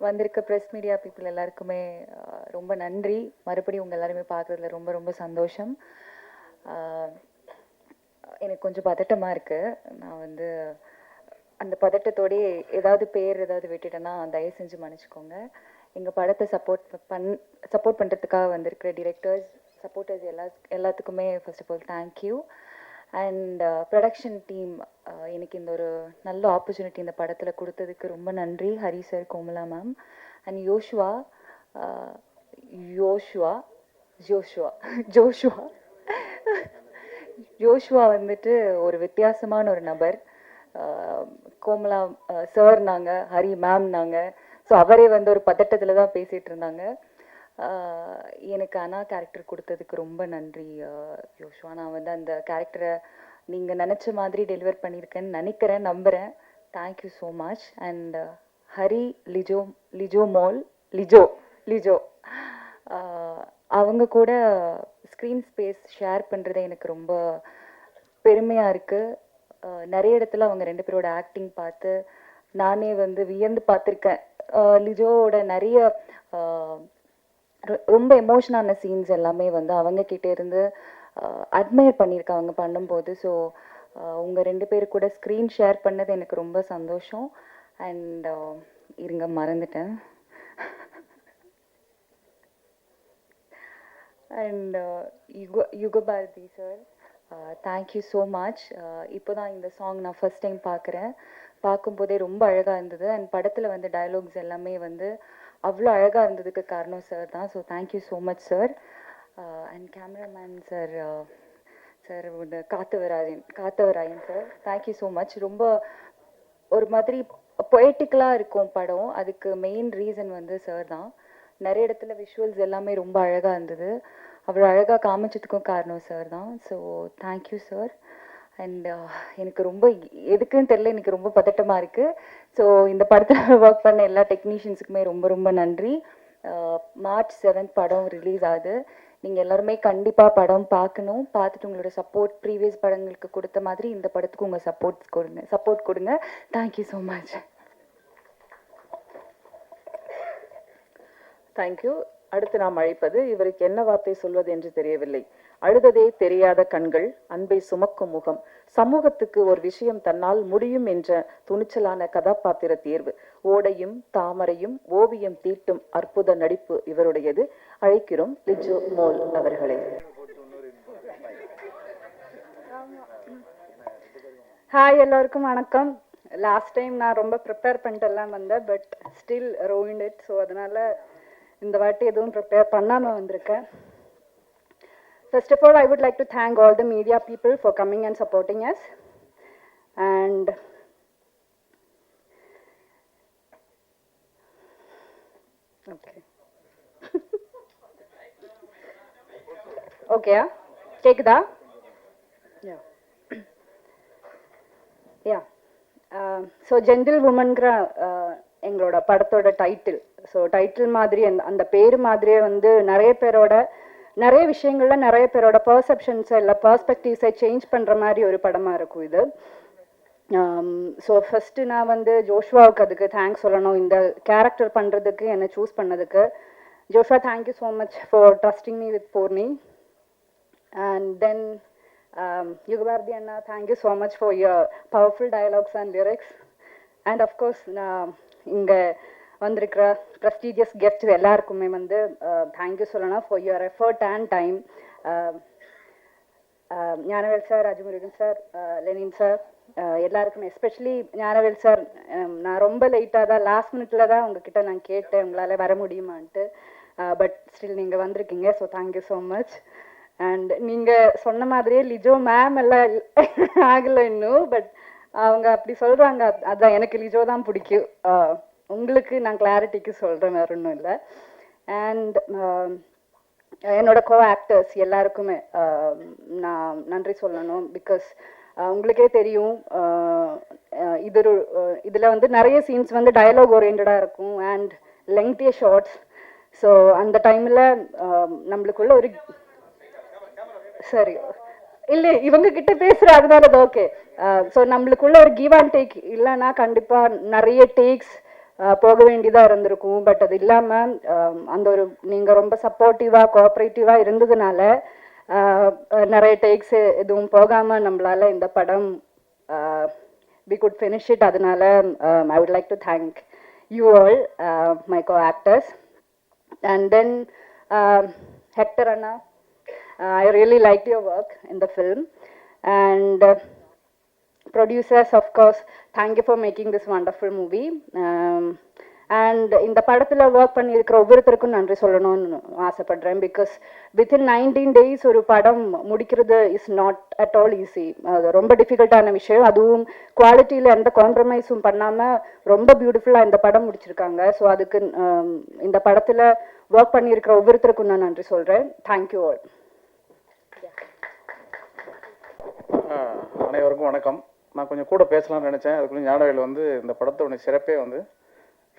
வந்திருக்க press media people எல்லாருக்குமே ரொம்ப நன்றி. மறுபடியும் உங்கள் எல்லாருமே பார்க்குறதுல ரொம்ப ரொம்ப சந்தோஷம். ஆஹ், எனக்கு கொஞ்சம் பதட்டமாக இருக்குது நான் வந்து அந்த பதட்டத்தோடயே ஏதாவது பேர் ஏதாவது விட்டுட்டேன்னா தயவு செஞ்சு மன்னிச்சுக்கோங்க. எங்கள் படத்தை சப்போர்ட் பண் சப்போர்ட் பண்ணுறதுக்காக வந்திருக்கிற டிரெக்டர்ஸ் சப்போர்ட்டர்ஸ் எல்லா எல்லாத்துக்குமே first of all thank you and production team எனக்கு இந்த ஒரு நல்ல ஆப்பர்ச்சுனிட்டி இந்த படத்தில் கொடுத்ததுக்கு ரொம்ப நன்றி Hari sir Komala ma'am and Joshua Joshua Joshua Joshua Joshua வந்துட்டு ஒரு வித்தியாசமான ஒரு நபர். Uh, கோமலா uh, சார் நாங்கள் ஹரி மேம் நாங்கள் ஸோ அவரே வந்து ஒரு பதட்டத்தில் தான் பேசிகிட்டு இருந்தாங்க. எனக்கு அனா கேரக்டர் கொடுத்ததுக்கு ரொம்ப நன்றி ஆஹ் யோஷ்வா நான் வந்து அந்த கேரக்டரை நீங்கள் நினச்ச மாதிரி டெலிவர் பண்ணியிருக்கேன்னு நினைக்கிறேன் நம்புகிறேன் thank you so much and Hari Lijo Lijo Mol Lijo Lijo. அவங்க கூட ஸ்க்ரீன் ஸ்பேஸ் ஷேர் பண்ணுறது எனக்கு ரொம்ப பெருமையாக இருக்குது நிறைய இடத்துல அவங்க ரெண்டு பேரோட ஆக்டிங் பார்த்து நானே வந்து வியந்து பார்த்துருக்கேன். லிஜோவோட நிறைய ரொம்ப எமோஷனான சீன்ஸ் எல்லாமே வந்து அவங்க கிட்ட இருந்து அட்மையர் பண்ணியிருக்கேன் அவங்க பண்ணும்போது. ஸோ உங்கள் ரெண்டு பேர் கூட ஸ்க்ரீன் ஷேர் பண்ணது எனக்கு ரொம்ப சந்தோஷம். அண்ட் இருங்க மறந்துட்டேன். And Yuga Yugabharathi sir thank you so much இப்போ தான் இந்த சாங் நான் ஃபர்ஸ்ட் டைம் பார்க்குறேன் பார்க்கும்போதே ரொம்ப அழகாக இருந்தது. அண்ட் படத்தில் வந்து டயலாக்ஸ் எல்லாமே வந்து அவ்வளோ அழகாக இருந்ததுக்கு காரணம் சார் தான். So thank you so much sir and cameraman sir sir Kathavarayan Kathavarayan sir thank you so much ரொம்ப ஒரு மாதிரி பொயட்டிக்கலாக இருக்கும் படம். அதுக்கு மெயின் ரீசன் வந்து சார் தான். நிறைய இடத்துல விஷுவல்ஸ் எல்லாமே ரொம்ப அழகாக இருந்தது. அவ்வளோ அழகாக காமிச்சதுக்கும் காரணம் சார் தான். So thank you sir and uh, எனக்கு ரொம்ப எதுக்குன்னு தெரியல எனக்கு ரொம்ப பதட்டமாக இருக்குது ஸோ இந்த படத்தில் ஒர்க் பண்ண எல்லா டெக்னீஷியன்ஸுக்குமே ரொம்ப ரொம்ப நன்றி. Uh, மார்ச் செவன்த் படம் ரிலீஸ் ஆகுது. நீங்கள் எல்லாருமே கண்டிப்பாக படம் பார்க்கணும். பார்த்துட்டு உங்களோட சப்போர்ட் ப்ரீவியஸ் படங்களுக்கு கொடுத்த மாதிரி இந்த படத்துக்கு உங்கள் சப்போர்ட் கொடுங்க. சப்போர்ட் கொடுங்க. தேங்க்யூ ஸோ மச் தேங்க்யூ அடுத்து நாம் அழைப்பது இவருக்கு என்ன வார்த்தை சொல்வது என்று தெரியவில்லை. அழுததே தெரியாத கண்கள் அன்பை சுமக்கும் முகம். சமூகத்துக்கு ஒரு விஷயம் தன்னால் முடியும் என்ற துணிச்சலான கதாபாத்திர தேர்வு. ஓடையும் தாமரையும் ஓவியம் தீட்டும் அற்புத நடிப்பு இவருடையது. அழைக்கிறோம் லிஜோ மோல் அவர்களை. ஹாய் எல்லோருக்கும் வணக்கம். லாஸ்ட் டைம் நான் ரொம்ப ப்ரிப்பேர் பண்ணிட்டுலாம் வந்தேன் but still ruined it so அதனால இந்த வாட்டி எதுவும் ப்ரிப்பேர் பண்ணாமல் வந்திருக்கேன் first of all I would like to thank all the media people for coming and supporting us and okay ஓகேயா கேக்குதா? யா யா ஸோ ஜென்டில் உமன்கிற எங்களோட படத்தோட டைட்டில் ஸோ டைட்டில் மாதிரி அந்த அந்த பேர் மாதிரியே வந்து நிறைய பேரோட நிறைய விஷயங்கள்ல நிறைய பேரோட பர்செப்ஷன்ஸை இல்லை பர்ஸ்பெக்டிவ்ஸை சேஞ்ச் பண்ணுற மாதிரி ஒரு படமாக இருக்கும் இது. ஸோ ஃபஸ்ட்டு நான் வந்து ஜோஷ்வாவுக்கு அதுக்கு தேங்க்ஸ் சொல்லணும். இந்த கேரக்டர் பண்ணுறதுக்கு என்னை சூஸ் பண்ணதுக்கு. Joshua thank you so much for trusting me with Poorni and then Yugabharathi Anna thank you so much for your powerful dialogues and lyrics and of course நான் இங்கே வந்திருக்கிற ப்ரெஸ்டீஜியஸ் கெஸ்ட் எல்லாருக்குமே வந்து thank you சொல்லணும் for your effort and time Gnanavel sir Rajamurugan sir Lenin sir எல்லாருக்குமே especially Gnanavel sir நான் ரொம்ப லேட்டாக தான் லாஸ்ட் மினிட்ல தான் உங்ககிட்ட நான் கேட்டேன் உங்களால் வர முடியுமான்ட்டு. பட் ஸ்டில் நீங்கள் வந்திருக்கீங்க so thank you so much and நீங்கள் சொன்ன மாதிரியே லிஜோ மேம் எல்லாம் ஆகலை இன்னும் பட் அவங்க அப்படி சொல்கிறாங்க அதான் எனக்கு லிஜோ தான் பிடிக்கும். உங்களுக்கு நான் கிளாரிட்டிக்கு சொல்கிறேன் வேற ஒன்றும் இல்லை. அண்ட் um, என்னோட கோ ஆக்டர்ஸ் எல்லாருக்குமே um, நான் நன்றி சொல்லணும். பிகாஸ் uh, உங்களுக்கே தெரியும் uh, uh, இது இதில் வந்து நிறைய சீன்ஸ் வந்து டயலாக் ஓரியன்டாக இருக்கும் அண்ட் லெங்க்திய ஷார்ட்ஸ் ஸோ அந்த டைமில் um, நம்மளுக்குள்ள ஒரு சரி இல்லை இவங்க கிட்ட பேசுகிற அதனால அது ஓகே ஸோ நம்மளுக்குள்ள ஒரு கிவ் அண்ட் டேக் இல்லைன்னா கண்டிப்பாக நிறைய டேக்ஸ் போக வேண்டியதாக இருந்திருக்கும். பட் அது இல்லாமல் அந்த ஒரு நீங்கள் ரொம்ப சப்போர்ட்டிவாக கோஆப்ரேட்டிவாக இருந்ததுனால நிறைய டேக்ஸ் எதுவும் போகாமல் நம்மளால இந்த படம் வி குட் ஃபினிஷ் இட் அதனால I would like to thank you all my co actors and then Hector Anna I really like your work in the film and producers of course thank you for making this wonderful movie and இந்த படத்தில் work பண்ணியிருக்கிற ஒவ்வொருத்தருக்கும் நன்றி சொல்லணும்னு ஆசைப்படுறேன். Because within nineteen days ஒரு படம் முடிக்கிறது is not at all easy அது ரொம்ப டிஃபிகல்ட்டான விஷயம். அதுவும் குவாலிட்டியில் எந்த காம்ப்ரமைஸும் பண்ணாமல் ரொம்ப பியூட்டிஃபுல்லாக இந்த படம் முடிச்சிருக்காங்க. ஸோ அதுக்கு um, இந்த படத்தில் ஒர்க் பண்ணியிருக்கிற ஒவ்வொருத்தருக்கும் நான் நன்றி சொல்கிறேன் தேங்க்யூ ஆல் அனைவருக்கும் வணக்கம். நான் கொஞ்சம் கூட பேசலாம்னு நினச்சேன். அதுக்குள்ளே ஞானவேல் வந்து இந்த படத்தோட சிறப்பே வந்து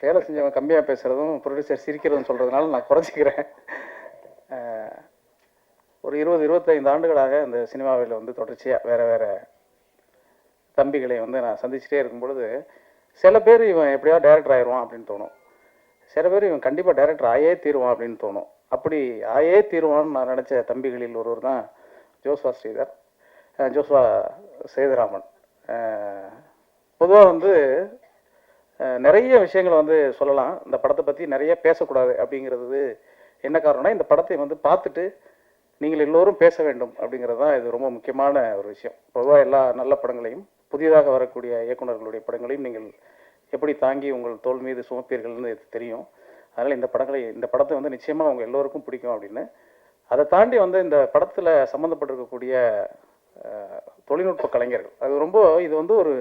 வேலை செஞ்சவங்க கம்மியாக பேசுகிறதும் ப்ரொடியூசர் சிரிக்கிறதும் சொல்கிறதுனால நான் குறைச்சிக்கிறேன். ஒரு இருபது இருபத்தைந்து ஆண்டுகளாக இந்த சினிமாவில் வந்து தொடர்ச்சியாக வேறு வேறு தம்பிகளை வந்து நான் சந்திச்சுட்டே இருக்கும் பொழுது சில பேர் இவன் எப்படியாவது டைரக்டர் ஆயிடுவான் அப்படின்னு தோணும். சில பேர் இவன் கண்டிப்பாக டைரக்டர் ஆயே தீருவான் அப்படின்னு தோணும். அப்படி ஆயே தீருவான்னு நான் நினச்ச தம்பிகளில் ஒருவர் தான் ஜோஸ்வா ஸ்ரீதர் ஜோஸ்வா சேதுராமன். பொதுவாக வந்து நிறைய விஷயங்களை வந்து சொல்லலாம். இந்த படத்தை பற்றி நிறைய பேசக்கூடாது அப்படிங்கிறது என்ன காரணம்னா இந்த படத்தை வந்து பார்த்துட்டு நீங்கள் எல்லோரும் பேச வேண்டும் அப்படிங்கிறது தான் இது ரொம்ப முக்கியமான ஒரு விஷயம். பொதுவாக எல்லா நல்ல படங்களையும் புதிதாக வரக்கூடிய இயக்குனர்களுடைய படங்களையும் நீங்கள் எப்படி தாங்கி உங்கள் தோல் மீது சுமப்பீர்கள்னு தெரியும். அதனால் இந்த படங்களை இந்த படத்தை வந்து நிச்சயமாக அவங்க எல்லோருக்கும் பிடிக்கும் அப்படின்னு. அதை தாண்டி வந்து இந்த படத்தில் சம்மந்தப்பட்டிருக்கக்கூடிய தொழில்நுட்ப கலைஞர்கள். அது ரொம்ப இது வந்து ஒரு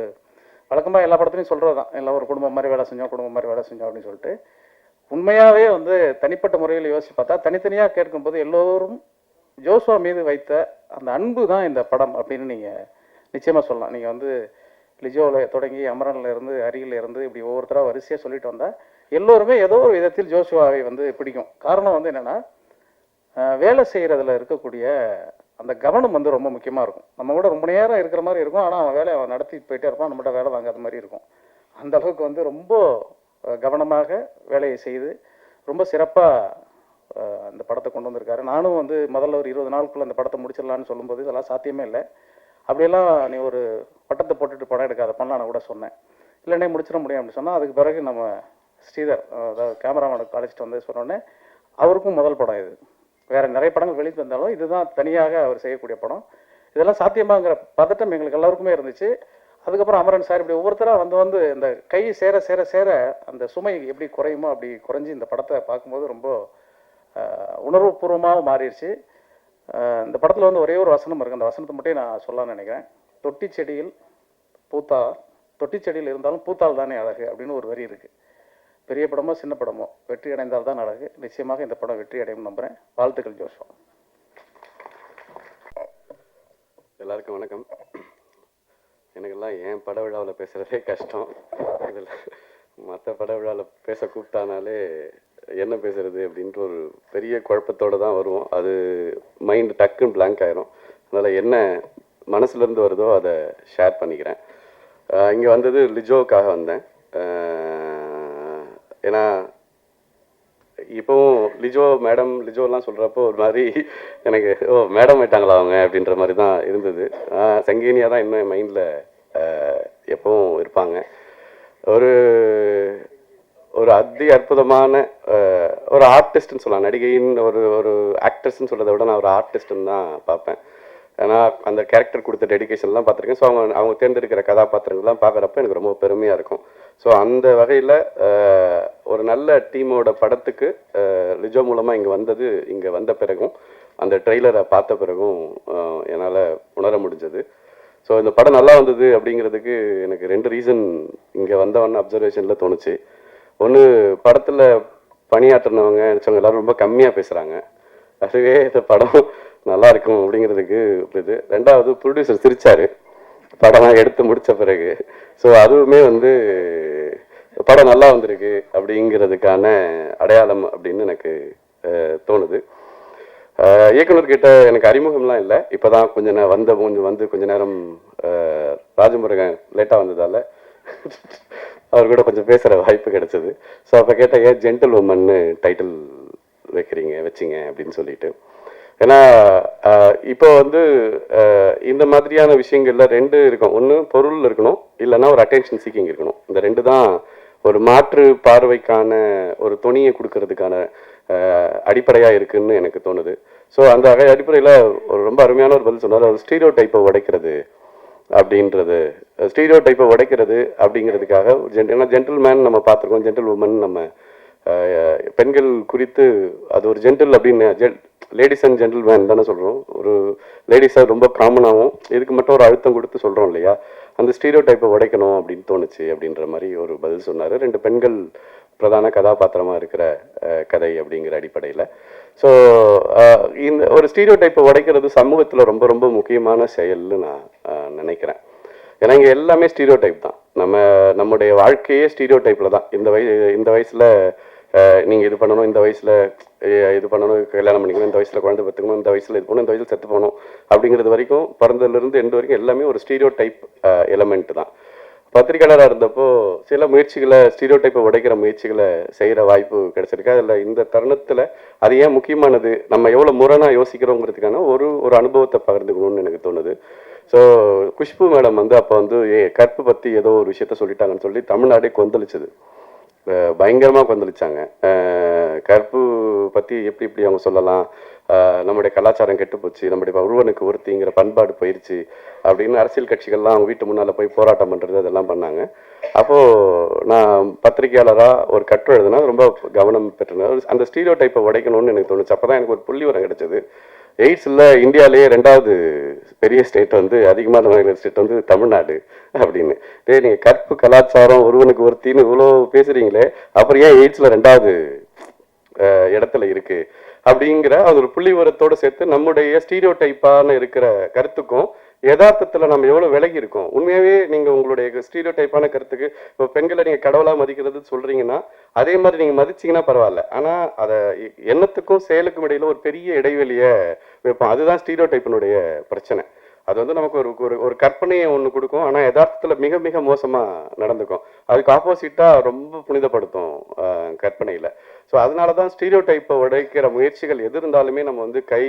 வழக்கமாக எல்லா படத்துலையும் சொல்கிறது தான் எல்லாம் ஒரு குடும்பம் மாதிரி வேலை செஞ்சோம் குடும்பம் மாதிரி வேலை செஞ்சோம் அப்படின்னு சொல்லிட்டு உண்மையாகவே வந்து தனிப்பட்ட முறையில் யோசிச்சு பார்த்தா தனித்தனியாக கேட்கும்போது எல்லோரும் ஜோஸ்வா மீது வைத்த அந்த அன்பு தான் இந்த படம் அப்படின்னு நீங்கள் நிச்சயமாக சொல்லலாம். நீங்கள் வந்து லிஜோவில் தொடங்கி அமரனில் இருந்து அருகில் இருந்து இப்படி ஒவ்வொருத்தராக வரிசையாக சொல்லிட்டு வந்தால் எல்லோருமே ஏதோ ஒரு விதத்தில் ஜோஷுவாவை வந்து பிடிக்கும். காரணம் வந்து என்னென்னா வேலை செய்கிறதுல இருக்கக்கூடிய அந்த கவனம் வந்து ரொம்ப முக்கியமாக இருக்கும். நம்ம கூட ரொம்ப நேரம் இருக்கிற மாதிரி இருக்கும். ஆனால் அவன் வேலையை அவன் நடத்தி போயிட்டே இருப்பான். நம்மகிட்ட வேலை வாங்காத மாதிரி இருக்கும். அந்த அளவுக்கு வந்து ரொம்ப கவனமாக வேலையை செய்து ரொம்ப சிறப்பாக அந்த படத்தை கொண்டு வந்திருக்காரு. நானும் வந்து முதல்ல ஒரு இருபது நாளுக்குள்ள அந்த படத்தை முடிச்சிடலான்னு சொல்லும்போது இதெல்லாம் சாத்தியமே இல்லை. அப்படியெல்லாம் நீ ஒரு பட்டத்தை போட்டுட்டு படம் எடுக்காத பண்ணலாம் கூட சொன்னேன். இல்லைன்னே முடிச்சிட முடியும் அப்படின்னு சொன்னால் அதுக்கு பிறகு நம்ம ஸ்ரீதர் அதாவது கேமராமேனுக்கு அழைச்சிட்டு வந்து சொன்னோடனே அவருக்கும் முதல் படம் இது. வேற நிறைய படங்கள் வெளியிட்டு வந்தாலும் இதுதான் தனியாக அவர் செய்யக்கூடிய படம். இதெல்லாம் சாத்தியமாங்கிற பதட்டம் எங்களுக்கு எல்லாருக்குமே இருந்துச்சு. அதுக்கப்புறம் அமரன் சார் இப்படி ஒவ்வொருத்தராக வந்து வந்து இந்த கை சேர சேர சேர அந்த சுமை எப்படி குறையுமோ அப்படி குறைஞ்சி இந்த படத்தை பார்க்கும்போது ரொம்ப உணர்வுபூர்வமாக மாறிடுச்சு. இந்த படத்தில் வந்து ஒரே ஒரு வசனம் இருக்குது அந்த வசனத்தை மட்டும் நான் சொல்லலாம்னு நினைக்கிறேன். தொட்டி செடியில் பூத்தா தொட்டி செடியில் இருந்தாலும் பூத்தால் தானே அழகு அப்படின்னு ஒரு வரி இருக்குது பெரிய படமோ சின்ன படமோ வெற்றி அடைந்தால் தான் அழகு. நிச்சயமாக இந்த படம் வெற்றி அடையும் நம்புகிறேன் வாழ்த்துக்கள் ஜோஷம் எல்லாருக்கும் வணக்கம். எனக்கெல்லாம் என் பட விழாவில் பேசுகிறதே கஷ்டம். இதில் மற்ற பட விழாவில் பேச கூப்பிட்டானாலே என்ன பேசுறது அப்படின்ட்டு ஒரு பெரிய குழப்பத்தோடு தான் வருவோம். அது மைண்டு டக்குன்னு பிளாங்க் ஆயிரும். அதனால் என்ன மனசுலேருந்து வருதோ அதை ஷேர் பண்ணிக்கிறேன். இங்கே வந்தது லிஜோவுக்காக வந்தேன். ஏன்னா இப்போவும் லிஜோ மேடம் லிஜோலாம் சொல்கிறப்போ ஒரு மாதிரி எனக்கு ஓ மேடம் ஆயிட்டாங்களா அவங்க? அப்படின்ற மாதிரி தான் இருந்தது. சங்கீனியாக தான் இன்னும் என் மைண்டில் எப்பவும் இருப்பாங்க. ஒரு ஒரு அதி அற்புதமான ஒரு ஆர்டிஸ்ட்னு சொல்லலாம். நடிகையின் ஒரு ஒரு ஆக்ட்ரஸ்ன்னு சொல்கிறத விட நான் ஒரு ஆர்டிஸ்ட்னு தான் பார்ப்பேன். ஏன்னா அந்த கேரக்டர் கொடுத்த டெடிகேஷன்லாம் பார்த்துருக்கேன். ஸோ அவங்க அவங்க தேர்ந்தெடுக்கிற கதாபாத்திரங்கள்லாம் பார்க்குறப்ப எனக்கு ரொம்ப பெருமையாக இருக்கும். ஸோ அந்த வகையில் ஒரு நல்ல டீமோட படத்துக்கு லிஜோ மூலமாக இங்கே வந்தது இங்கே வந்த பிறகும் அந்த ட்ரெய்லரை பார்த்த பிறகும் என்னால் உணர முடிஞ்சது. ஸோ இந்த படம் நல்லா வந்தது அப்படிங்கிறதுக்கு எனக்கு ரெண்டு ரீசன் இங்கே வந்தவன் அப்சர்வேஷனில் தோணுச்சு. ஒன்று படத்தில் பணியாற்றினவங்க நினச்சவங்க எல்லாரும் ரொம்ப கம்மியாக பேசுகிறாங்க அதுவே இந்த படம் நல்லா இருக்கும் அப்படிங்கிறதுக்கு இது ரெண்டாவது ப்ரொடியூசர் சிரிச்சாரு. படம்லாம் எடுத்து முடிச்ச பிறகு. ஸோ அதுவுமே வந்து படம் நல்லா வந்திருக்கு அப்படிங்கிறதுக்கான அடையாளம் அப்படின்னு எனக்கு தோணுது. இயக்குனர்கிட்ட எனக்கு அறிமுகம்லாம் இல்லை. இப்போ தான் கொஞ்ச நேரம் வந்த கொஞ்சம் வந்து கொஞ்ச நேரம் ராஜமுருகன் லேட்டாக வந்ததால அவர் கூட கொஞ்சம் பேசுகிற வாய்ப்பு கிடைச்சது. ஸோ அப்போ கேட்டால் ஏன் ஜென்டில் உமன்னு டைட்டில் வைக்கிறீங்க வச்சிங்க? அப்படின்னு சொல்லிட்டு. ஏன்னா இப்போ வந்து இந்த மாதிரியான விஷயங்கள்ல ரெண்டு இருக்கும். ஒன்று பொருள் இருக்கணும் இல்லைன்னா ஒரு அட்டென்ஷன் சீக்கிங் இருக்கணும். இந்த ரெண்டு தான் ஒரு மாற்று பார்வைக்கான ஒரு துணியை கொடுக்கறதுக்கான அடிப்படையாக இருக்குன்னு எனக்கு தோணுது. ஸோ அந்த வகை அடிப்படையில் ஒரு ரொம்ப அருமையான ஒரு பதில் சொன்னார். அது ஸ்டீரியோ டைப்பை உடைக்கிறது அப்படின்றது. ஸ்டீரியோ டைப்பை உடைக்கிறது அப்படிங்கிறதுக்காக ஜென் ஏன்னா ஜென்டில்மேன் நம்ம பார்த்துருக்கோம் ஜென்டில் உமன் நம்ம பெண்கள் குறித்து அது ஒரு ஜென்டில் அப்படின்னு லேடிஸ் அண்ட் ஜென்டில்மேன் தானே சொல்கிறோம் ஒரு லேடிஸாக ரொம்ப காமனாகவும் இதுக்கு மட்டும் ஒரு அழுத்தம் கொடுத்து சொல்கிறோம் இல்லையா? அந்த ஸ்டீரியோ டைப்பை உடைக்கணும் அப்படின்னு தோணுச்சு அப்படின்ற மாதிரி ஒரு பதில் சொன்னார். ரெண்டு பெண்கள் பிரதான கதாபாத்திரமாக இருக்கிற கதை அப்படிங்கிற அடிப்படையில். ஸோ இந்த ஒரு ஸ்டீரியோ டைப்பை உடைக்கிறது சமூகத்தில் ரொம்ப ரொம்ப முக்கியமான செயல்னு நான் நினைக்கிறேன். ஏன்னா இங்கே எல்லாமே ஸ்டீரியோ டைப் தான். நம்ம நம்முடைய வாழ்க்கையே ஸ்டீரியோ டைப்பில் தான். இந்த வயசு இந்த வயசில் நீங்கள் இது பண்ணணும் இந்த வயசில் இது பண்ணணும் கல்யாணம் பண்ணிக்கணும் இந்த வயசில் குழந்தை பத்துக்கணும் இந்த வயசில் இது பண்ணணும் இந்த வயசில் செத்து போகணும் அப்படிங்கிறது வரைக்கும் பிறந்ததுலேருந்து எண்டு வரைக்கும் எல்லாமே ஒரு ஸ்டீரியோ டைப் எலமெண்ட் தான். பத்திரிகையாளராக இருந்தப்போ சில முயற்சிகளை ஸ்டீரியோ டைப்பை உடைக்கிற முயற்சிகளை செய்கிற வாய்ப்பு கிடைச்சிருக்கு. அதில் இந்த தருணத்தில் அது ஏன் முக்கியமானது? நம்ம எவ்வளோ முரணாக யோசிக்கிறோங்கிறதுக்கான ஒரு ஒரு அனுபவத்தை பகிர்ந்துக்கணும்னு எனக்கு தோணுது. ஸோ குஷ்பு மேடம் வந்து அப்போ வந்து ஏ கற்பு பற்றி ஏதோ ஒரு விஷயத்த சொல்லிட்டாங்கன்னு சொல்லி தமிழ்நாடே கொந்தளிச்சது. பயங்கரமாக கொந்தளிச்சாங்க. கற்பு பற்றி எப்படி இப்படி அவங்க சொல்லலாம்? நம்முடைய கலாச்சாரம் கெட்டு போச்சு நம்முடைய ஒருவனுக்கு ஒருத்திங்கிற பண்பாடு போயிருச்சு அப்படின்னு அரசியல் கட்சிகள்லாம் அவங்க வீட்டு முன்னால் போய் போராட்டம் பண்ணுறது அதெல்லாம் பண்ணாங்க. அப்போது நான் பத்திரிகையாளராக ஒரு கட்டுரை எழுதுனா ரொம்ப கவனம் பெற்றேன் அந்த ஸ்டீரியோ டைப்பை உடைக்கணும்னு எனக்கு தோணுச்சு. அப்போ தான் எனக்கு ஒரு புள்ளி உரம் கிடச்சிது. எய்ட்ஸில் இந்தியாவிலேயே ரெண்டாவது பெரிய ஸ்டேட் வந்து அதிகமான மாநில ஸ்டேட் வந்து தமிழ்நாடு அப்படின்னு. டே நீங்கள் கற்பு கலாச்சாரம் ஒருவனுக்கு ஒருத்தின்னு இவ்வளோ பேசுறீங்களே அப்புறம் ஏன் எய்ட்ஸில் ரெண்டாவது இடத்துல இருக்கு? அப்படிங்கிற அது ஒரு புள்ளி உரத்தோடு சேர்த்து நம்முடைய ஸ்டீரியோ டைப்பான இருக்கிற கருத்துக்கும் யதார்த்தத்தில் நம்ம எவ்வளோ விலகி இருக்கோம்? உண்மையாகவே நீங்கள் உங்களுடைய ஸ்டீரியோ டைப்பான கருத்துக்கு இப்போ பெண்களை நீங்கள் கடவுளாக மதிக்கிறது சொல்கிறீங்கன்னா அதே மாதிரி நீங்கள் மதிச்சீங்கன்னா பரவாயில்ல. ஆனால் அதை எண்ணத்துக்கும் செயலுக்கும் இடையில ஒரு பெரிய இடைவெளியை வைப்போம். அதுதான் ஸ்டீரியோ டைப்பினுடைய பிரச்சனை. அது வந்து நமக்கு ஒரு ஒரு ஒரு கற்பனையை ஒன்று கொடுக்கும். ஆனால் யதார்த்தத்தில் மிக மிக மோசமாக நடந்துக்கும். அதுக்கு ஆப்போசிட்டாக ரொம்ப புனிதப்படுத்தும் கற்பனையில் கற்பனையில. ஸோ அதனால தான் ஸ்டீரியோ டைப்பை உடைக்கிற முயற்சிகள் எது இருந்தாலுமே நம்ம வந்து கை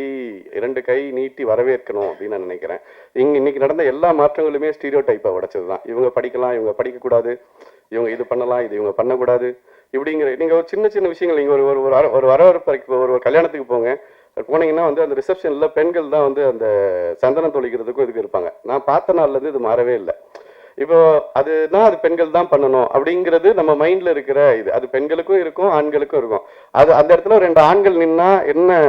இரண்டு கை நீட்டி வரவேற்கணும் அப்படின்னு நான் நினைக்கிறேன். இங்க இன்னைக்கு நடந்த எல்லா மாற்றங்களுமே ஸ்டீரியோ டைப்பை உடைச்சது தான் இவங்க படிக்கலாம் இவங்க படிக்கக்கூடாது. இவங்க இது பண்ணலாம் இது இவங்க பண்ணக்கூடாது. இப்படிங்கிற நீங்கள் ஒரு சின்ன சின்ன விஷயங்கள் நீங்கள் ஒரு ஒரு ஒரு வர- ஒரு வரவேற்பறைக்கு ஒரு ஒரு கல்யாணத்துக்கு போங்க. போனீங்கன்னா வந்து அந்த ரிசப்ஷனில் பெண்கள் தான் வந்து அந்த சந்தனம் தொழிக்கிறதுக்கும் இதுக்கு இருப்பாங்க. நான் பார்த்த நாள்லேருந்து இது மாறவே இல்லை. இப்போ அதுனா அது பெண்கள் தான் பண்ணணும் அப்படிங்கிறது நம்ம மைண்ட்ல இருக்கிற இது. அது பெண்களுக்கும் இருக்கும் ஆண்களுக்கும் இருக்கும். அது அந்த இடத்துல ரெண்டு ஆண்கள் நின்னா என்ன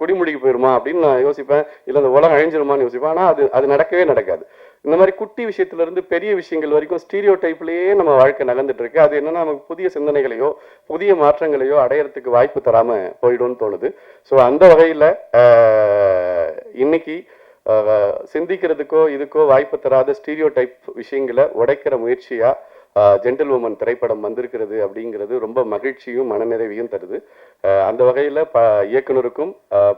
குடிமுடிக்கு போயிருமா அப்படின்னு நான் யோசிப்பேன். இல்லை அந்த உலகம் அழிஞ்சிருமான்னு யோசிப்பேன். ஆனால் அது அது நடக்கவே நடக்காது. இந்த மாதிரி குட்டி விஷயத்துல இருந்து பெரிய விஷயங்கள் வரைக்கும் ஸ்டீரியோ டைப்லயே நம்ம வாழ்க்கை நகர்ந்துட்டு இருக்கு அது என்னன்னா நமக்கு புதிய சிந்தனைகளையோ புதிய மாற்றங்களையோ அடையறதுக்கு வாய்ப்பு தராம போயிடும்னு தோணுது. ஸோ அந்த வகையில இன்னைக்கு சிந்திக்கிறதுக்கோ இதுக்கோ வாய்ப்பு தராத ஸ்டீரியோ டைப் விஷயங்களை உடைக்கிற முயற்சியா ஜென்டில் உமன் திரைப்படம் வந்திருக்கிறது அப்படிங்கிறது ரொம்ப மகிழ்ச்சியும் மனநிறைவையும் தருது. அந்த வகையில் ப இயக்குனருக்கும்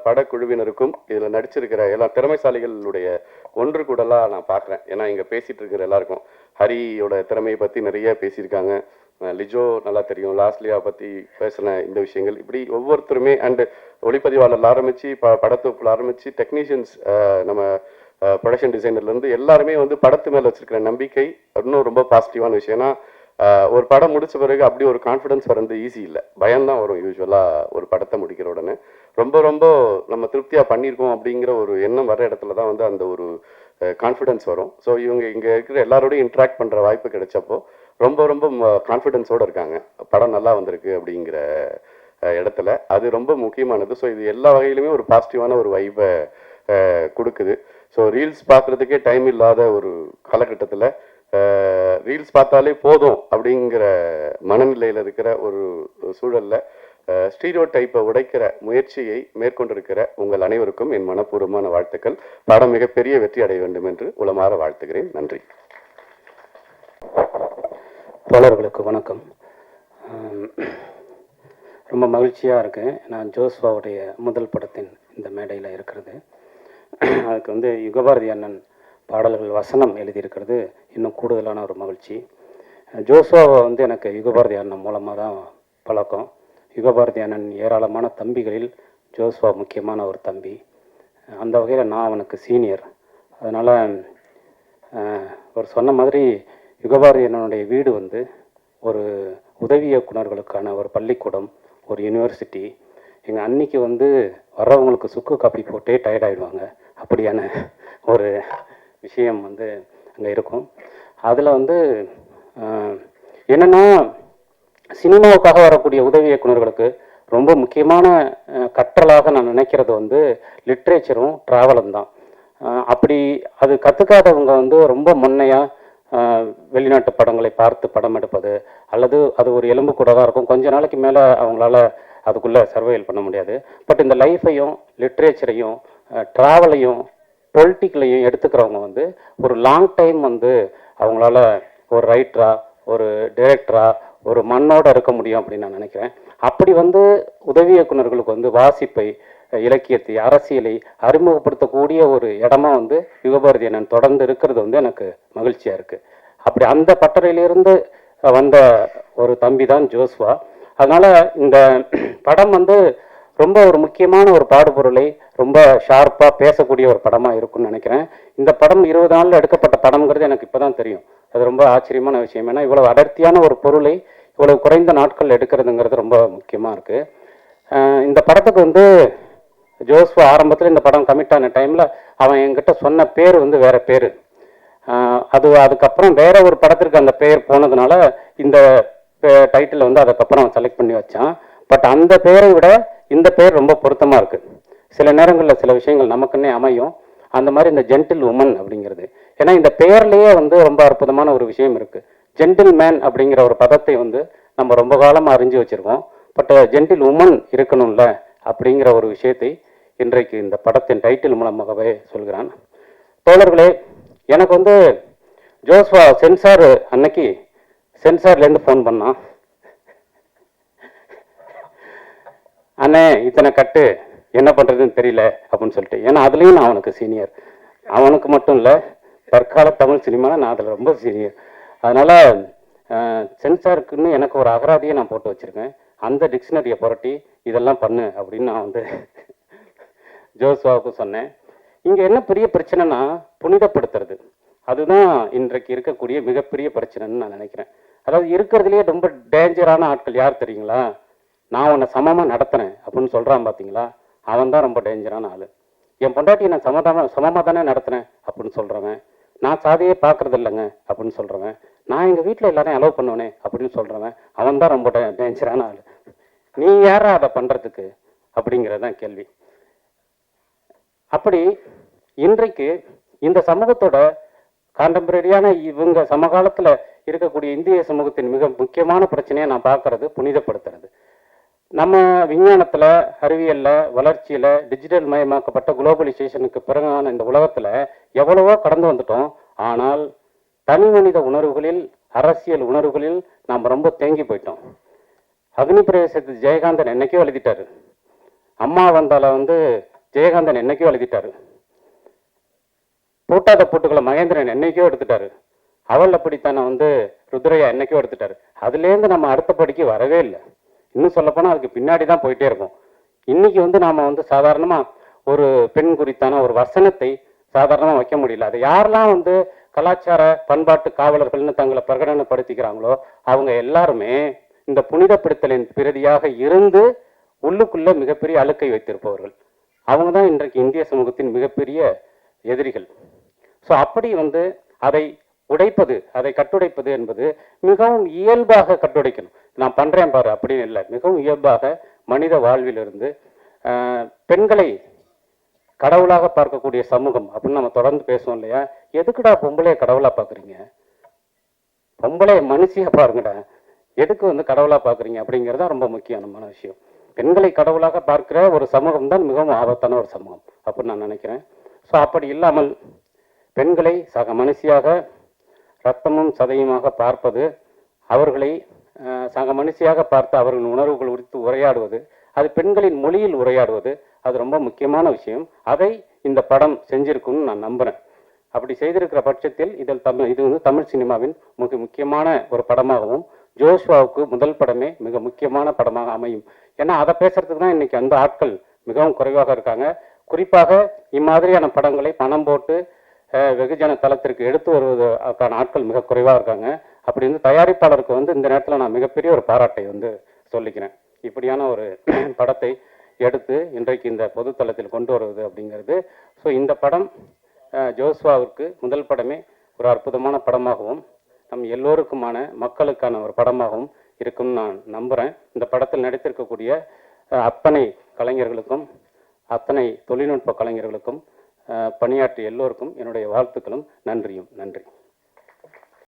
படக்குழுவினருக்கும் இதில் நடிச்சிருக்கிற எல்லா திறமைசாலிகளுடைய ஒன்று கூடலா நான் பார்க்குறேன் ஏன்னா இங்கே பேசிட்டு இருக்கிற எல்லாருக்கும். ஹரியோட திறமையை பற்றி நிறைய பேசியிருக்காங்க. லிஜோ நல்லா தெரியும். லாஸ்லியா பற்றி பேசின இந்த விஷயங்கள். இப்படி ஒவ்வொருத்தருமே அண்டு ஒளிப்பதிவாளர் ஆரம்பித்து ப படத்தொப்பில் ஆரம்பித்து டெக்னீஷியன்ஸ் நம்ம ப்ரொடக்ஷன் டிசைனர்லேருந்து எல்லாருமே வந்து படத்து மேலே வச்சிருக்கிற நம்பிக்கை இன்னும் ரொம்ப பாசிட்டிவான விஷயம். ஏன்னா ஒரு படம் முடித்த பிறகு அப்படி ஒரு கான்ஃபிடன்ஸ் வரது ஈஸி இல்லை. பயம்தான் வரும் யூஸ்வலாக ஒரு படத்தை முடிக்கிற உடனே. ரொம்ப ரொம்ப நம்ம திருப்தியாக பண்ணியிருக்கோம் அப்படிங்கிற ஒரு எண்ணம் வர இடத்துல தான் வந்து அந்த ஒரு கான்ஃபிடன்ஸ் வரும். ஸோ இவங்க இங்கே இருக்கிற எல்லாரோடையும் இன்ட்ராக்ட் பண்ணுற வாய்ப்பு கிடைச்சப்போ ரொம்ப ரொம்ப கான்ஃபிடென்ஸோடு இருக்காங்க. படம் நல்லா வந்திருக்கு அப்படிங்கிற இடத்துல. அது ரொம்ப முக்கியமானது. ஸோ இது எல்லா வகையிலுமே ஒரு பாசிட்டிவான ஒரு வைப்பை கொடுக்குது. ஸோ ரீல்ஸ் பார்க்குறதுக்கே டைம் இல்லாத ஒரு காலகட்டத்தில் ரீல்ஸ் பார்த்தாலே போதும் அப்படிங்கிற மனநிலையில் இருக்கிற ஒரு சூழலில் ஸ்டீரியோ டைப்பை உடைக்கிற முயற்சியை மேற்கொண்டிருக்கிற உங்கள் அனைவருக்கும் என் மனப்பூர்வமான வாழ்த்துக்கள். படம் மிகப்பெரிய வெற்றி அடைய வேண்டும் என்று உளமாற வாழ்த்துகிறேன். நன்றி. தோழர்களுக்கு வணக்கம். ரொம்ப மகிழ்ச்சியாக இருக்கேன் நான் ஜோஸ்வாவுடைய முதல் படத்தின் இந்த மேடையில் இருக்கிறது. அதுக்கு வந்து யுகபாரதி அண்ணன் பாடல்கள் வசனம் எழுதியிருக்கிறது இன்னும் கூடுதலான ஒரு மகிழ்ச்சி. ஜோசுவாவை வந்து எனக்கு யுகபாரதி அண்ணன் மூலமாக தான் பழக்கம். யுகபாரதி அண்ணன் ஏராளமான தம்பிகளில் ஜோசுவா முக்கியமான ஒரு தம்பி. அந்த வகையில் நான் அவனுக்கு சீனியர். அதனால் அவர் சொன்ன மாதிரி யுகபாரதி அண்ணனுடைய வீடு வந்து ஒரு உதவி இயக்குனர்களுக்கான ஒரு பள்ளிக்கூடம் ஒரு யூனிவர்சிட்டி எங்கள் அன்னைக்கு வந்து வர்றவங்களுக்கு சுக்கு காப்பி போட்டே டயர்டாயிடுவாங்க அப்படியான ஒரு விஷயம் வந்து அங்கே இருக்கும். அதில் வந்து என்னென்னா சினிமாவுக்காக வரக்கூடிய உதவி இயக்குனர்களுக்கு ரொம்ப முக்கியமான கற்றலாக நான் நினைக்கிறது வந்து லிட்ரேச்சரும் ட்ராவலும் தான். அப்படி அது கற்றுக்காதவங்க வந்து ரொம்ப முன்னையாக வெளிநாட்டு படங்களை பார்த்து படம் எடுப்பது அல்லது அது ஒரு எலும்பு கூட தான் இருக்கும். கொஞ்ச நாளைக்கு மேலே அவங்களால அதுக்குள்ளே சர்வைவல் பண்ண முடியாது. பட் இந்த லைஃப்பையும் லிட்ரேச்சரையும் ட்ராவலையும் பொலிட்டிக்கலையும் எடுத்துக்கிறவங்க வந்து ஒரு லாங் டைம் வந்து அவங்களால ஒரு ரைட்டராக ஒரு டைரக்டராக ஒரு மண்ணோட இருக்க முடியும் அப்படின்னு நான் நினைக்கிறேன். அப்படி வந்து உதவி இயக்குனர்களுக்கு வந்து வாசிப்பை இலக்கியத்தை அரசியலை அறிமுகப்படுத்தக்கூடிய ஒரு இடமா வந்து யுகபாரதி அண்ணன் தொடர்ந்து இருக்கிறது வந்து எனக்கு மகிழ்ச்சியாக இருக்குது அப்படி அந்த பட்டறையிலிருந்து வந்த ஒரு தம்பி தான் ஜோஸ்வா அதனால் இந்த படம் வந்து ரொம்ப ஒரு முக்கியமான ஒரு பாடுபொருளை ரொம்ப ஷார்ப்பாக பேசக்கூடிய ஒரு படமாக இருக்கும்னு நினைக்கிறேன். இந்த படம் இருபது நாளில் எடுக்கப்பட்ட படம்ங்கிறது எனக்கு இப்போ தான் தெரியும். அது ரொம்ப ஆச்சரியமான விஷயம். ஏன்னா இவ்வளோ அடர்த்தியான ஒரு பொருளை இவ்வளவு குறைந்த நாட்கள் எடுக்கிறதுங்கிறது ரொம்ப முக்கியமாக இருக்குது இந்த படத்துக்கு வந்து ஜோஸ்வா ஆரம்பத்தில் இந்த படம் கமிட் ஆன டைமில் அவன் என்கிட்ட சொன்ன பேர் வந்து வேறு பேர். அது அதுக்கப்புறம் வேற ஒரு படத்திற்கு அந்த பெயர் போனதுனால இந்த டைட்டில் வந்து அதுக்கப்புறம் செலக்ட் பண்ணி வச்சான். பட் அந்த பெயரை விட இந்த பெயர் ரொம்ப பொருத்தமாக இருக்கு. சில நேரங்களில் சில விஷயங்கள் நமக்குன்னே அமையும். அந்த மாதிரி இந்த ஜென்டில் உமன் அப்படிங்கிறது. ஏன்னா இந்த பெயர்லேயே வந்து ரொம்ப அற்புதமான ஒரு விஷயம் இருக்கு. ஜென்டில் மேன் அப்படிங்கிற ஒரு பதத்தை வந்து நம்ம ரொம்ப காலமாக அறிஞ்சு வச்சுருக்கோம். பட் ஜென்டில் உமன் இருக்கணும்ல அப்படிங்கிற ஒரு விஷயத்தை இன்றைக்கு இந்த படத்தின் டைட்டில் மூலமாகவே சொல்கிறான். தோழர்களே எனக்கு வந்து ஜோஸ்வா சென்சார் அன்னைக்கு சென்சார்லேருந்து ஃபோன் பண்ணான் அண்ணே இத்தனை கட்டு என்ன பண்ணுறதுன்னு தெரியல அப்படின்னு சொல்லிட்டு. ஏன்னா அதுலேயும் நான் அவனுக்கு சீனியர் அவனுக்கு மட்டும் இல்லை தற்கால தமிழ் சினிமாவில் நான் அதில் ரொம்ப சீனியர் அதனால் சென்சாருக்குன்னு எனக்கு ஒரு அகராதியை நான் போட்டு வச்சுருக்கேன். அந்த டிக்ஷனரியை புரட்டி இதெல்லாம் பண்ணு அப்படின்னு நான் வந்து ஜோஸ்வாவுக்கு சொன்னேன். இங்க என்ன பெரிய பிரச்சனைனா புனிதப்படுத்துறது. அதுதான் இன்றைக்கு இருக்கக்கூடிய மிகப்பெரிய பிரச்சனைன்னு நான் நினைக்கிறேன். அதாவது இருக்கிறதுலயே ரொம்ப டேஞ்சரான ஆட்கள் யார் தெரியுங்களா? நான் உன்னை சமமா நடத்துனேன் அப்படின்னு சொல்றான் பாத்தீங்களா? அவன் தான் ரொம்ப டேஞ்சரான ஆளு. என் பொண்டாட்டி நான் சமதான சமமாக தானே நடத்துனேன் அப்படின்னு சொல்றவன். நான் சாதியே பார்க்கறது இல்லைங்க அப்படின்னு சொல்றவன். நான் எங்க வீட்டில் எல்லாரையும் அலோவ் பண்ணுவேனே அப்படின்னு சொல்றவன். அவன் தான் ரொம்ப டேஞ்சரான ஆள். நீ யாரா அதை பண்றதுக்கு? அப்படிங்கிறதான் கேள்வி. அப்படி இன்றைக்கு இந்த சமூகத்தோட கான்டெம்பரரியான இவங்க சமகாலத்தில் இருக்கக்கூடிய இந்திய சமூகத்தின் மிக முக்கியமான பிரச்சனையை நான் பார்க்கறது புனிதப்படுத்துறது. நம்ம விஞ்ஞானத்தில் அறிவியலில் வளர்ச்சியில டிஜிட்டல் மயமாக்கப்பட்ட குளோபலைசேஷனுக்கு பிறகான இந்த உலகத்தில் எவ்வளவோ கடந்து வந்துட்டோம். ஆனால் தனி மனித உணர்வுகளில் அரசியல் உணர்வுகளில் நாம் ரொம்ப தேங்கி போயிட்டோம். அக்னி பிரவேசத்து ஜெயகாந்தன் என்னைக்கோ எழுதிட்டாரு. அம்மா வந்தால வந்து ஜெயகாந்தன் என்னைக்கோ எழுதிட்டாரு. பூட்டாத பூட்டுகளை மகேந்திரன் என்னைக்கோ எடுத்துட்டாரு. அவள் அப்படித்தானே வந்து ருத்ரையா என்னைக்கோ எடுத்துட்டாரு. அதுலேருந்து நம்ம அடுத்த படிக்கு வரவே இல்லை. இன்னும் சொல்லப்போனா அதுக்கு பின்னாடி தான் போயிட்டே இருக்கும். இன்னைக்கு வந்து நாம வந்து சாதாரணமா ஒரு பெண் குறித்தான ஒரு வசனத்தை சாதாரணமா வைக்க முடியல. அதை யாரெல்லாம் வந்து கலாச்சார பண்பாட்டு காவலர்கள்னு தங்களை பிரகடனப்படுத்திக்கிறாங்களோ அவங்க எல்லாருமே இந்த புனிதப்படுத்தலின் பிரதியாக இருந்து உள்ளுக்குள்ள மிகப்பெரிய அழுக்கை வைத்திருப்பவர்கள். அவங்க தான் இன்றைக்கு இந்திய சமூகத்தின் மிகப்பெரிய எதிரிகள். ஸோ அப்படி வந்து அதை உடைப்பது அதை கட்டுடைப்பது என்பது மிகவும் இயல்பாக கட்டுடைக்கணும். நான் பண்றேன் பாரு அப்படின்னு இல்லை. மிகவும் இயல்பாக மனித வாழ்விலிருந்து ஆஹ், பெண்களை கடவுளாக பார்க்கக்கூடிய சமூகம் அப்படின்னு நம்ம தொடர்ந்து பேசுவோம் இல்லையா? எதுக்குடா பொம்பளையை கடவுளா பார்க்குறீங்க? பொம்பளைய மனுஷியாக பாருங்கடா. எதுக்கு வந்து கடவுளா பார்க்குறீங்க அப்படிங்கிறது தான் ரொம்ப முக்கியமான விஷயம். பெண்களை கடவுளாக பார்க்கிற ஒரு சமூகம் தான் மிகவும் ஆபத்தான ஒரு சமூகம் அப்படின்னு நான் நினைக்கிறேன். ஸோ அப்படி இல்லாமல் பெண்களை சக மனுஷியாக ரத்தமும் சதையுமாக பார்ப்பது அவர்களை சக மனுஷியாக பார்த்து அவர்களின் உணர்வுகள் குறித்து உரையாடுவது அது பெண்களின் மொழியில் உரையாடுவது அது ரொம்ப முக்கியமான விஷயம். அதை இந்த படம் செஞ்சிருக்கும்னு நான் நம்புகிறேன் அப்படி செய்திருக்கிற பட்சத்தில் இதில் தமிழ் இது வந்து தமிழ் சினிமாவின் மிக முக்கியமான ஒரு படமாகவும் ஜோஷ்வாவுக்கு முதல் படமே மிக முக்கியமான படமாக அமையும். ஏன்னா அதை பேசுறதுக்கு தான் இன்னைக்கு அந்த ஆட்கள் மிகவும் குறைவாக இருக்காங்க. குறிப்பாக இம்மாதிரியான படங்களை பணம் போட்டு வெகுஜன தளத்திற்கு எடுத்து வருவதற்கான ஆட்கள் மிக குறைவாக இருக்காங்க. அப்படி வந்து தயாரிப்பாளருக்கு வந்து இந்த நேரத்தில் நான் மிகப்பெரிய ஒரு பாராட்டை வந்து சொல்லிக்கிறேன். இப்படியான ஒரு படத்தை எடுத்து இன்றைக்கு இந்த பொதுத்தளத்தில் கொண்டு வருவது அப்படிங்கிறது. ஸோ இந்த படம் ஜோஸ்வாவிற்கு முதல் படமே ஒரு அற்புதமான படமாகவும் நம் எல்லோருக்குமான மக்களுக்கான ஒரு படமாகவும் இருக்கும்னு நான் நம்புகிறேன் இந்த படத்தில் நடித்திருக்கக்கூடிய அத்தனை கலைஞர்களுக்கும் அத்தனை தொழில்நுட்ப கலைஞர்களுக்கும் பணியாற்றிய எல்லோருக்கும் என்னுடைய வாழ்த்துக்களும் நன்றியும் நன்றி.